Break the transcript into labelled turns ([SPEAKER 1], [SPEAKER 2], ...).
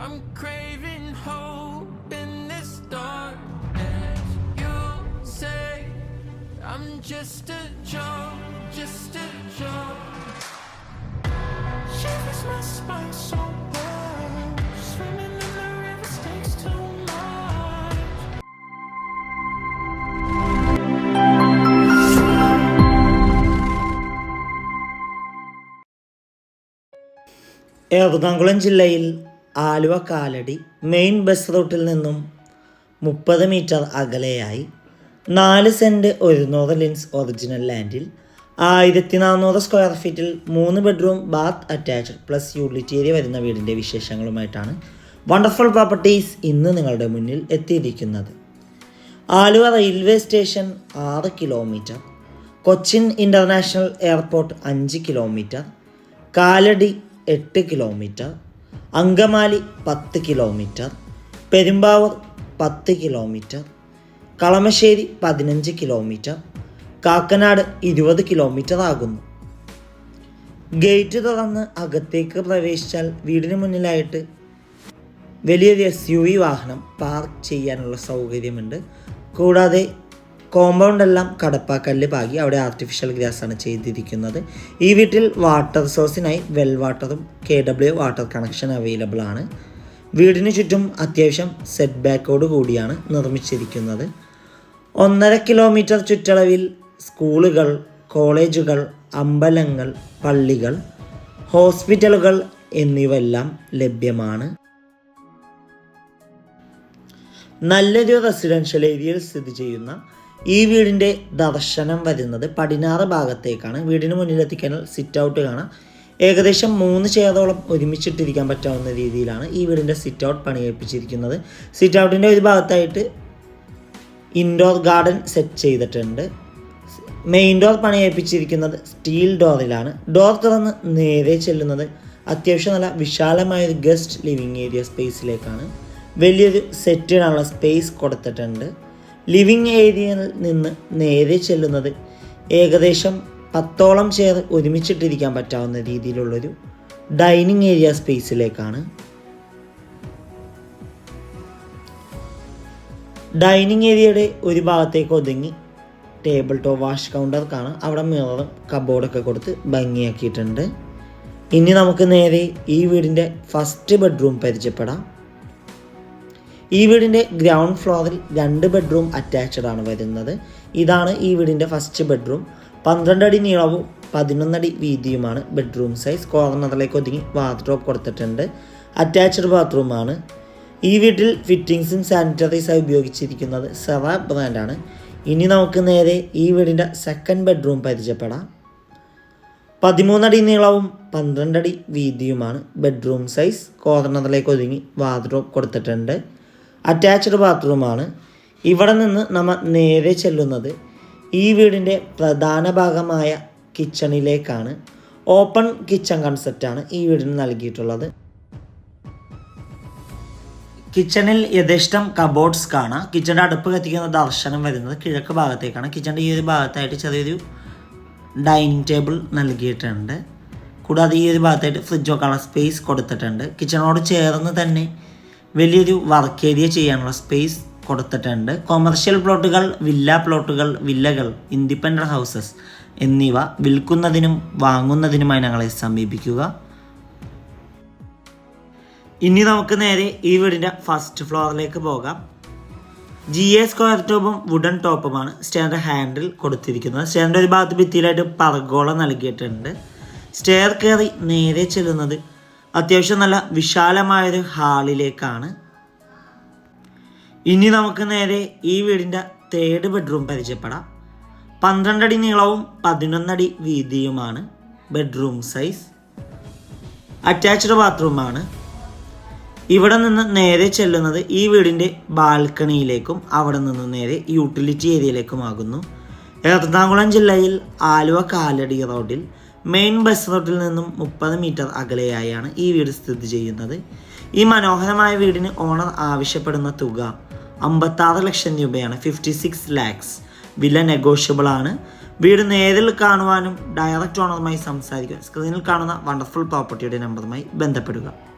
[SPEAKER 1] I'm craving hope in this dark darkness. You say I'm just a joke, just a joke. Shivers my spine so bad. Swimming in the river stinks too.
[SPEAKER 2] Ernakulam ജില്ലയിൽ Aluva Kalady main bus റൂട്ടിൽ നിന്നും മുപ്പത് metre അകലെയായി നാല് saint ഒരുന്നൂറ് ലിൻസ് original ലാൻഡിൽ ആയിരത്തി നാനൂറ് square ഫീറ്റിൽ മൂന്ന് bedroom bath attached plus utility area വരുന്ന വീടിന്റെ വിശേഷങ്ങളുമായിട്ടാണ് വണ്ടർഫുൾ പ്രോപ്പർട്ടീസ് ഇന്ന് നിങ്ങളുടെ മുന്നിൽ എത്തിയിരിക്കുന്നത്. ആലുവ റെയിൽവേ സ്റ്റേഷൻ ആറ് കിലോമീറ്റർ കൊച്ചിൻ ഇന്റർനാഷണൽ എയർപോർട്ട് അഞ്ച് കിലോമീറ്റർ കാലടി എട്ട് കിലോമീറ്റർ അങ്കമാലി പത്ത് കിലോമീറ്റർ പെരുമ്പാവൂർ പത്ത് കിലോമീറ്റർ കളമശ്ശേരി പതിനഞ്ച് കിലോമീറ്റർ കാക്കനാട് ഇരുപത് കിലോമീറ്റർ ആകുന്നു. ഗേറ്റ് തുറന്ന് അകത്തേക്ക് പ്രവേശിച്ചാൽ വീടിന് മുന്നിലായിട്ട് വലിയൊരു എസ് യു വി വാഹനം പാർക്ക് ചെയ്യാനുള്ള സൗകര്യമുണ്ട്. കൂടാതെ കോമ്പൗണ്ട് എല്ലാം കടപ്പാക്കല്ല് പാകി അവിടെ ആർട്ടിഫിഷ്യൽ ഗ്രാസ് ആണ് ചെയ്തിരിക്കുന്നത്. ഈ വീട്ടിൽ വാട്ടർ സോഴ്സിനായി വെൽ വാട്ടറും K W water connection available ആണ്. വീടിന് ചുറ്റും അത്യാവശ്യം സെറ്റ് ബാക്കോട് കൂടിയാണ് നിർമ്മിച്ചിരിക്കുന്നത്. ഒന്നര കിലോമീറ്റർ ചുറ്റളവിൽ സ്കൂളുകൾ കോളേജുകൾ അമ്പലങ്ങൾ പള്ളികൾ ഹോസ്പിറ്റലുകൾ എന്നിവയെല്ലാം ലഭ്യമാണ്. നല്ലൊരു റെസിഡൻഷ്യൽ ഏരിയയിൽ സ്ഥിതി ചെയ്യുന്ന ഈ വീടിന്റെ ദർശനം വരുന്നത് പടിഞ്ഞാറ് ഭാഗത്തേക്കാണ്. വീടിന് മുന്നിലെത്തിക്കാൻ സിറ്റ് ഔട്ട് കാണാം ഏകദേശം മൂന്ന് ചെയറോളം ഒരുമിച്ചിട്ടിരിക്കാൻ പറ്റാവുന്ന രീതിയിലാണ് ഈ വീടിന്റെ സിറ്റ് ഔട്ട് പണിയേൽപ്പിച്ചിരിക്കുന്നത് സിറ്റ് ഔട്ടിന്റെ ഒരു ഭാഗത്തായിട്ട് ഇൻഡോർ ഗാർഡൻ സെറ്റ് ചെയ്തിട്ടുണ്ട്. മെയിൻ ഡോർ പണിയേൽപ്പിച്ചിരിക്കുന്നത് സ്റ്റീൽ ഡോറിലാണ് ഡോർ തുറന്ന് നേരെ ചെല്ലുന്നത് അത്യാവശ്യം നല്ല വിശാലമായ ഒരു ഗസ്റ്റ് ലിവിങ് ഏരിയ സ്പേസിലേക്കാണ് വലിയൊരു സെറ്റിനുള്ള സ്പേസ് കൊടുത്തിട്ടുണ്ട്. ലിവിങ് ഏരിയയിൽ നിന്ന് നേരെ ചെല്ലുന്നത് ഏകദേശം പത്തോളം ചെയർ ഒരുമിച്ചിട്ടിരിക്കാൻ പറ്റാവുന്ന രീതിയിലുള്ളൊരു ഡൈനിങ് ഏരിയ സ്പേസിലേക്കാണ്. ഡൈനിങ് ഏരിയയുടെ ഒരു ഭാഗത്തേക്ക് ഒതുങ്ങി ടേബിൾ ടോപ്പ് വാഷ് കൗണ്ടർ കാണാം. അവിടെ മിററും കബോർഡൊക്കെ കൊടുത്ത് ഭംഗിയാക്കിയിട്ടുണ്ട്. ഇനി നമുക്ക് നേരെ ഈ വീടിന്റെ ഫസ്റ്റ് ബെഡ്റൂം പരിചയപ്പെടാം. ഈ വീടിന്റെ ഗ്രൗണ്ട് ഫ്ലോറിൽ രണ്ട് ബെഡ്റൂം അറ്റാച്ച്ഡ് ആണ് വരുന്നത്. ഇതാണ് ഈ വീടിന്റെ ഫസ്റ്റ് ബെഡ്റൂം പന്ത്രണ്ട് അടി നീളവും പതിനൊന്നടി വീതിയുമാണ് ബെഡ്റൂം സൈസ് കോർണറിലേക്ക് ഒതുങ്ങി ബാത്റൂം കൊടുത്തിട്ടുണ്ട്. അറ്റാച്ച്ഡ് ബാത്റൂമാണ് ഈ വീട്ടിൽ ഫിറ്റിങ്സും സാനിറ്ററീസായി ഉപയോഗിച്ചിരിക്കുന്നത് സെറ ബ്രാൻഡാണ് ഇനി നമുക്ക് നേരെ ഈ വീടിന്റെ സെക്കൻഡ് ബെഡ്റൂം പരിചയപ്പെടാം. പതിമൂന്നടി നീളവും പന്ത്രണ്ടടി വീതിയുമാണ് ബെഡ്റൂം സൈസ് കോർണറിലേക്ക് ഒതുങ്ങി ബാത്റൂം കൊടുത്തിട്ടുണ്ട്. അറ്റാച്ച്ഡ് ബാത്റൂമാണ് ഇവിടെ നിന്ന് നമ്മൾ നേരെ ചെല്ലുന്നത് ഈ വീടിന്റെ പ്രധാന ഭാഗമായ കിച്ചണിലേക്കാണ് ഓപ്പൺ കിച്ചൺ കൺസെപ്റ്റാണ് ഈ വീടിന് നൽകിയിട്ടുള്ളത്. കിച്ചണിൽ യഥേഷ്ടം കബോർഡ്സ് കാണാം. കിച്ചണിന്റെ അടുപ്പ് കത്തിക്കുന്ന ദർശനം വരുന്നത് കിഴക്ക് ഭാഗത്തേക്കാണ്. കിച്ചണിന്റെ ഈ ഒരു ഭാഗത്തായിട്ട് ചെറിയൊരു ഡൈനിങ് ടേബിൾ നൽകിയിട്ടുണ്ട്. കൂടാതെ ഈ ഒരു ഭാഗത്തായിട്ട് ഫ്രിഡ്ജ് വെക്കാനുള്ള സ്പേസ് കൊടുത്തിട്ടുണ്ട്. കിച്ചണോട് ചേർന്ന് തന്നെ വലിയൊരു വർക്ക് ഏരിയ ചെയ്യാനുള്ള സ്പേസ് കൊടുത്തിട്ടുണ്ട്. കൊമേർഷ്യൽ പ്ലോട്ടുകൾ വില്ല പ്ലോട്ടുകൾ വില്ലകൾ ഇൻഡിപെൻഡന്റ് ഹൗസസ് എന്നിവ വിൽക്കുന്നതിനും വാങ്ങുന്നതിനുമായി ഞങ്ങളെ സമീപിക്കുക. ഇനി നമുക്ക് നേരെ ഈ വീടിന്റെ ഫസ്റ്റ് ഫ്ലോറിലേക്ക് പോകാം. ജി എ സ്ക്വയർ ടോപ്പും വുഡൻ ടോപ്പുമാണ് സ്റ്റെയറിന്റെ ഹാൻഡിൽ കൊടുത്തിരിക്കുന്നത്. സ്റ്റെയറിന്റെ ഒരു ഭാഗത്ത് ഭിത്തിയിലായിട്ട് പറഗോള നൽകിയിട്ടുണ്ട്. സ്റ്റെയർ കയറി നേരെ ചെല്ലുന്നത് അത്യാവശ്യം നല്ല വിശാലമായൊരു ഹാളിലേക്കാണ്. ഇനി നമുക്ക് നേരെ ഈ വീടിന്റെ തേർഡ് ബെഡ്റൂം പരിചയപ്പെടാം. പന്ത്രണ്ടടി നീളവും പതിനൊന്നടി വീതിയുമാണ് ബെഡ്റൂം സൈസ് അറ്റാച്ച്ഡ് ബാത്റൂമാണ് ഇവിടെ നിന്ന് നേരെ ചെല്ലുന്നത് ഈ വീടിന്റെ ബാൽക്കണിയിലേക്കും അവിടെ നിന്ന് നേരെ യൂട്ടിലിറ്റി ഏരിയയിലേക്കുമാകുന്നു എറണാകുളം ജില്ലയിൽ ആലുവ കാലടി റോഡിൽ മെയിൻ ബസ് റൂട്ടിൽ നിന്നും മുപ്പത് മീറ്റർ അകലെയായാണ് ഈ വീട് സ്ഥിതി ചെയ്യുന്നത്. ഈ മനോഹരമായ വീടിന് ഓണർ ആവശ്യപ്പെടുന്ന തുക അമ്പത്താറ് ലക്ഷം രൂപയാണ് ഫിഫ്റ്റി സിക്സ് ലാക്സ് വില നെഗോഷ്യബിൾ ആണ്. വീട് നേരിൽ കാണുവാനും ഡയറക്റ്റ് ഓണറുമായി സംസാരിക്കുക സ്ക്രീനിൽ കാണുന്ന വണ്ടർഫുൾ പ്രോപ്പർട്ടിയുടെ നമ്പറുമായി ബന്ധപ്പെടുക.